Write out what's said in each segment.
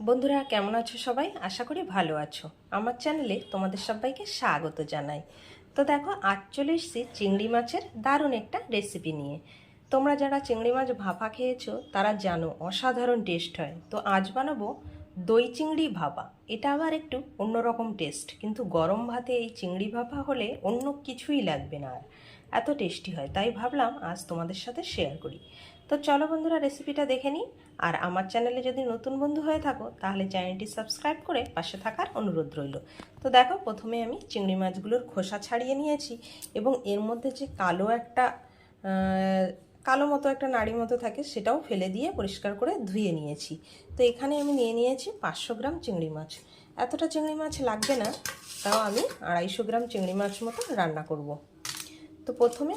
বন্ধুরা, কেমন আছো সবাই? আশা করি ভালো আছো। আমার চ্যানেলে তোমাদের সবাইকে স্বাগত জানাই। তো দেখো, আজ চলে চিংড়ি মাছের দারুণ একটা রেসিপি নিয়ে। তোমরা যারা চিংড়ি মাছ ভাপা খেয়েছো, তারা জানো অসাধারণ টেস্ট হয়। তো আজ বানাবো দই চিংড়ি ভাপা। এটা আবার একটু অন্যরকম টেস্ট কিন্তু গরম ভাতে এই চিংড়ি ভাপা হলে অন্য কিছুই লাগবে না আর। এত টেস্টি হয়, তাই ভাবলাম আজ তোমাদের সাথে শেয়ার করি। তো চলো বন্ধুরা রেসিপিটা দেখে নিই। আর আমার চ্যানেলে যদি নতুন বন্ধু হয়ে থাকো, তাহলে চ্যানেলটি সাবস্ক্রাইব করে পাশে থাকার অনুরোধ রইল। তো দেখো, প্রথমে আমি চিংড়ি মাছগুলোর খোসা ছাড়িয়ে নিয়েছি এবং এর মধ্যে যে কালো একটা কালো মতো একটা নাড়ি মতো থাকে, সেটাও ফেলে দিয়ে পরিষ্কার করে ধুয়ে নিয়েছি। তো এখানে আমি নিয়ে নিয়েছি পাঁচশো গ্রাম চিংড়ি মাছ। এতটা চিংড়ি মাছ লাগবে না, তাও আমি আড়াইশো গ্রাম চিংড়ি মাছ মতো রান্না করব। তো প্রথমে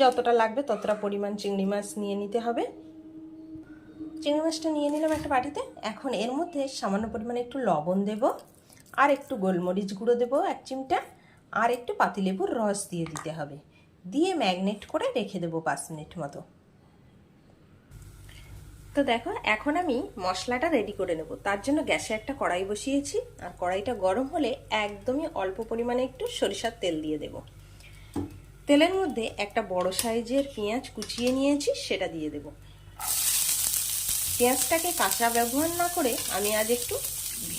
যতটা লাগবে ততটা পরিমাণ চিংড়ি মাছ নিয়ে নিতে হবে। চিংড়ি মাছটা নিয়ে নিলাম একটা বাটিতে। এখন এর মধ্যে সামান্য পরিমাণে একটু লবণ দেব, আর একটু গোলমরিচ গুঁড়ো দেবো এক চিমটা, আর একটু পাতিলেবুর রস দিয়ে দিতে হবে। দিয়ে ম্যাগনেট করে রেখে দেবো পাঁচ মিনিট মতো। তো দেখো, এখন আমি মশলাটা রেডি করে নেব। তার জন্য গ্যাসে একটা কড়াই বসিয়েছি, আর কড়াইটা গরম হলে একদমই অল্প পরিমাণে একটু সরিষার তেল দিয়ে দেব। তেলের মধ্যে একটা বড় সাইজের পেঁয়াজ কুচিয়ে নিয়েছি, সেটা দিয়ে দেব। পেঁয়াজটাকে কাঁচা ব্যবহার না করে আমি আজ একটু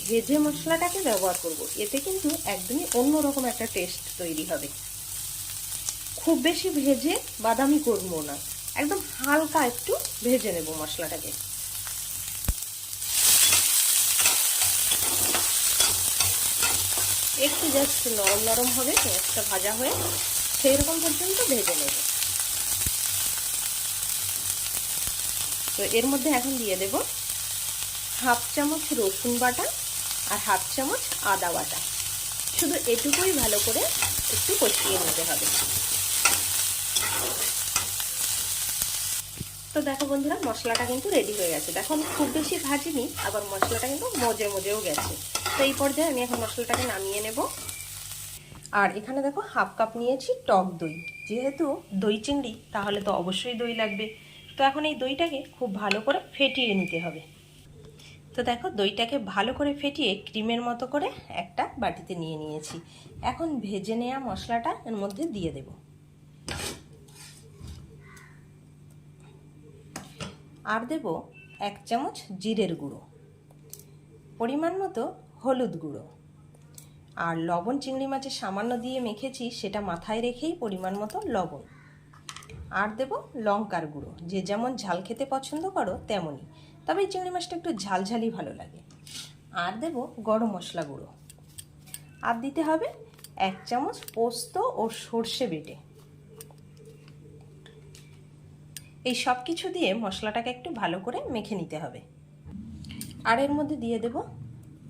ভেজে মশলাটাকে ব্যবহার করব। এতে কিন্তু একদমই অন্যরকম একটা টেস্ট তৈরি হবে। খুব বেশি ভেজে বাদামি করব না। একদম হালকা একটু ভেজে নেব মশলাটাকে। একটু জাস্ট নরম নরম হবে, পেঁয়াজটা ভাজা হয়ে সেই রকম পর্যন্ত ভেজে নেব। তো এর মধ্যে এখন দিয়ে দেব হাফ চামচ রসুন বাটা আর হাফ চামচ আদা বাটা। শুধু এটুকুই ভালো করে একটু কষিয়ে নিতে হবে। তো দেখো বন্ধুরা, মশলাটা কিন্তু রেডি হয়ে গেছে। দেখো আমি খুব বেশি ভাজিনি, আবার মশলাটা কিন্তু মজে মজেও গেছে। তো এই পর্যায়ে আমি এখন মশলাটাকে নামিয়ে নেব। আর এখানে দেখো হাফ কাপ নিয়েছি টক দই। যেহেতু দই চিংড়ি, তাহলে তো অবশ্যই দই লাগবে। তো এখন এই দইটাকে খুব ভালো করে ফেটিয়ে নিতে হবে। তো দেখো দইটাকে ভালো করে ফেটিয়ে ক্রিমের মতো করে একটা বাটিতে নিয়ে নিয়েছি। এখন ভেজে নেওয়া মশলাটা এর মধ্যে দিয়ে দেব। আর দেব এক চামচ জিরের গুঁড়ো। পরিমাণ মতো হলুদ গুঁড়ো। আর লবণ চিংড়ি মাছে সামান্য দিয়ে মেখেছি, সেটা মাথায় রেখেই পরিমাণ মতো লবণ। আর দেব লঙ্কার গুঁড়ো, যে যেমন ঝাল খেতে পছন্দ করো তেমনই, তবে এই চিংড়ি মাছটা একটু ঝালঝালি ভালো লাগে। আর দেব গরম মশলা গুঁড়ো। আর দিতে হবে এক চামচ পোস্ত ও সর্ষে বেটে। এই সব কিছু দিয়ে মশলাটাকে একটু ভালো করে মেখে নিতে হবে। আর এর মধ্যে দিয়ে দেব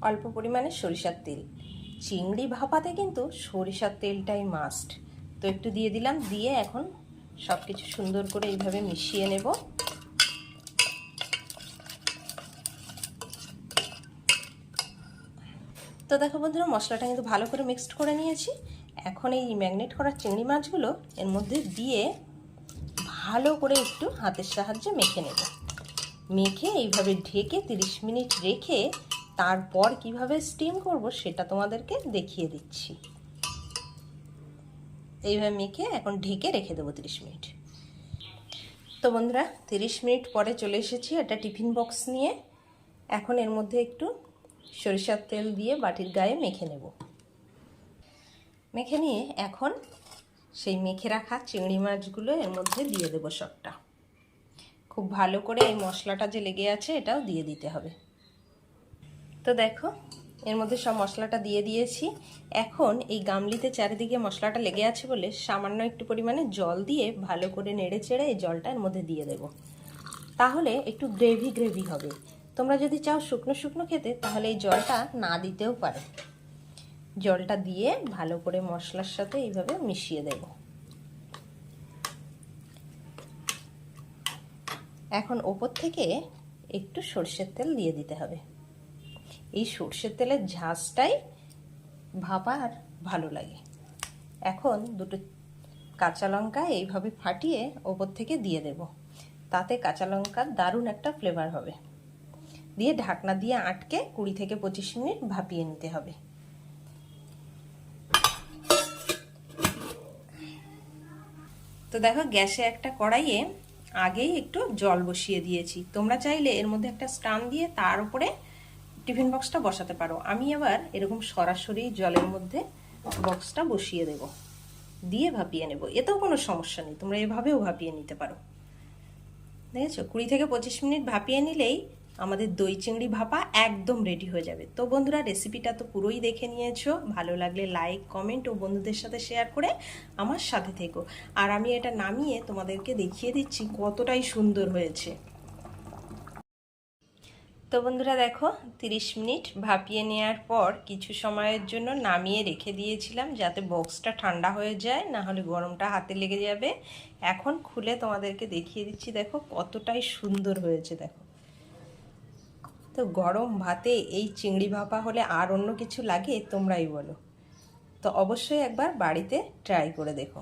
অল্প পরিমাণে সরিষার তেল। চিংড়ি ভাপাতে কিন্তু সরিষার তেলটাই মাস্ট তো একটু দিয়ে দিলাম, দিয়ে এখন সব কিছু সুন্দর করে এইভাবে মিশিয়ে নেব। তো দেখো বন্ধুরা, মশলাটা কিন্তু ভালো করে মিক্সড করে নিয়েছি। এখন এই ম্যাগনেট করা চিংড়ি মাছগুলো এর মধ্যে দিয়ে ভালো করে একটু হাতের সাহায্যে মেখে নেব। মেখে এইভাবে ঢেকে 30 মিনিট রেখে তারপর কীভাবে স্টিম করব সেটা তোমাদেরকে দেখিয়ে দিচ্ছি। এইভাবে মেখে এখন ঢেকে রেখে দেবো 30 মিনিট। তো বন্ধুরা 30 মিনিট পরে চলে এসেছি একটা টিফিন বক্স নিয়ে। এখন এর মধ্যে একটু সরিষার তেল দিয়ে বাটির গায়ে মেখে নেব। মেখে নিয়ে এখন সেই মেখে রাখা চিংড়ি মাছগুলো এর মধ্যে দিয়ে দেবো সবটা। খুব ভালো করে এই মশলাটা যে লেগে আছে এটাও দিয়ে দিতে হবে। তো দেখো, এর মধ্যে সব মশলাটা দিয়ে দিয়েছি। এখন এই গামলিতে চারিদিকে মশলাটা লেগে আছে বলে সামান্য একটু পরিমাণে জল দিয়ে ভালো করে নেড়ে চেড়ে এই জলটা এর মধ্যে দিয়ে দেব। তাহলে একটু গ্রেভি গ্রেভি হবে। তোমরা যদি চাও শুকনো শুকনো খেতে, তাহলে এই জলটা না দিতেও পারো। জলটা দিয়ে ভালো করে মশলার সাথে এইভাবে মিশিয়ে দেব। এখন ওপর থেকে একটু সর্ষের তেল দিয়ে দিতে হবে। এই সর্ষের তেলের ঝাঁজটাই ভাবার ভালো লাগে। এখন দুটো কাঁচা লঙ্কা এইভাবে ফাটিয়ে ওপর থেকে দিয়ে দেব। তাতে কাঁচা লঙ্কার দারুণ একটা ফ্লেভার হবে। দিয়ে ঢাকনা দিয়ে আটকে কুড়ি থেকে পঁচিশ মিনিট ভাপিয়ে নিতে হবে। তো দেখো গ্যাসে একটা কড়াইয়ে আগেই একটু জল বসিয়ে দিয়েছি। তোমরা চাইলে এর মধ্যে একটা স্টান দিয়ে তার উপরে টিফিন বক্সটা বসাতে পারো। আমি আবার এরকম সরাসরি জলের মধ্যে বক্সটা বসিয়ে দেব। দিয়ে ভাপিয়ে নেব। এতেও কোনো সমস্যা নেই। তোমরা এভাবেও ভাপিয়ে নিতে পারো। দেখেছ? কুড়ি থেকে পঁচিশ মিনিট ভাপিয়ে নিলেই আমাদের দই চিংড়ি ভাপা একদম রেডি হয়ে যাবে। তো বন্ধুরা রেসিপিটা তো পুরোই দেখে নিয়েছো। ভালো লাগলে লাইক কমেন্ট ও বন্ধুদের সাথে শেয়ার করে আমার সাথে থেকো। আর আমি এটা নামিয়ে তোমাদেরকে দেখিয়ে দিচ্ছি কতটাই সুন্দর হয়েছে। তো বন্ধুরা দেখো 30 মিনিট ভাপিয়ে নেওয়ার পর কিছু সময়ের জন্য নামিয়ে রেখে দিয়েছিলাম যাতে বক্সটা ঠান্ডা হয়ে যায়, না হলে গরমটা হাতে লেগে যাবে। এখন খুলে তোমাদেরকে দেখিয়ে দিচ্ছি, দেখো কতটাই সুন্দর হয়েছে, দেখো। তো গরম ভাতে এই চিংড়ি ভাপা হলে আর অন্য কিছু লাগে? তোমরাই বলো। তো অবশ্যই একবার বাড়িতে ট্রাই করে দেখো।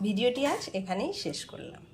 ভিডিওটি আজ এখানেই শেষ করলাম।